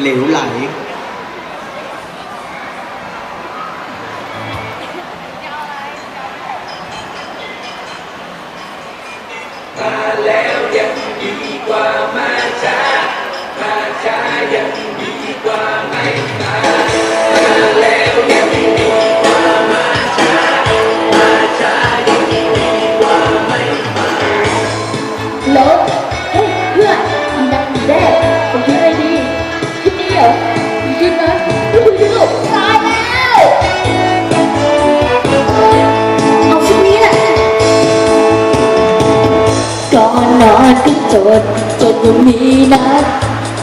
เหลวไหลล ก็จดจดว่ามีนัด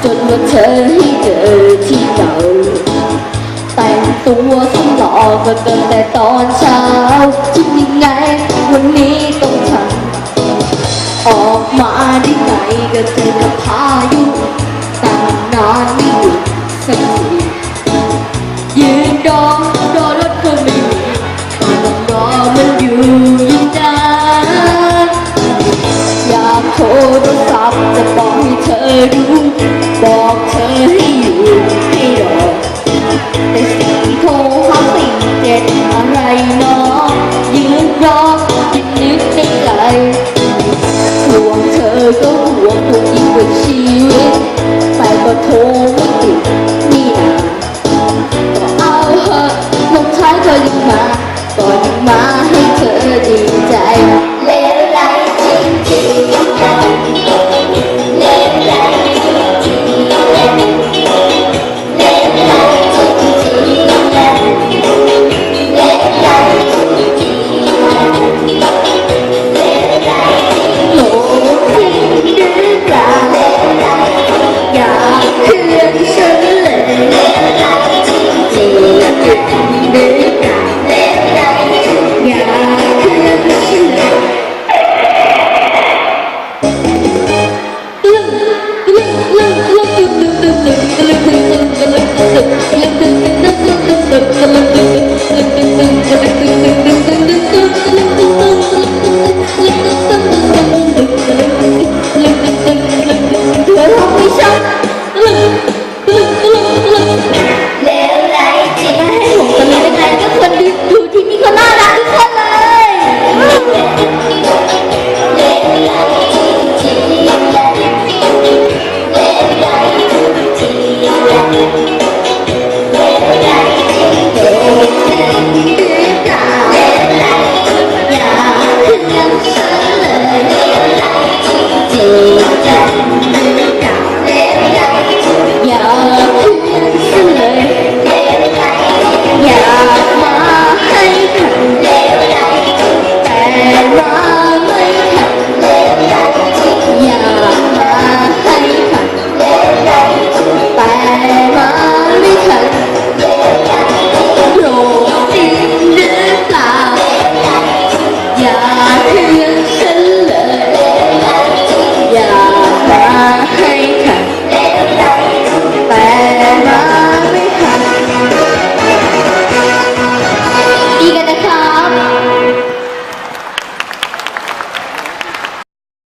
จดว่าเธอให้เจอที่เก่าแต่งตัวสหล่อก็ตั้งแต่ตอนเช้าคิดยังไงวันนี้ต้องทำออกมาได้ไงก็เจอกับพายุตั้งนานไม่หยุดสักทียืนรอร รู้บอกเธอให้อยู่ให้รอแต่สิ่งโทรหาสิ่งเจ็ดอะไรเนาะยืนรอยิ่งนึกในใจห่วงเธอก็ห่วงตัวเองกว่าชีวิตแต่ก็โทร Look, look, look,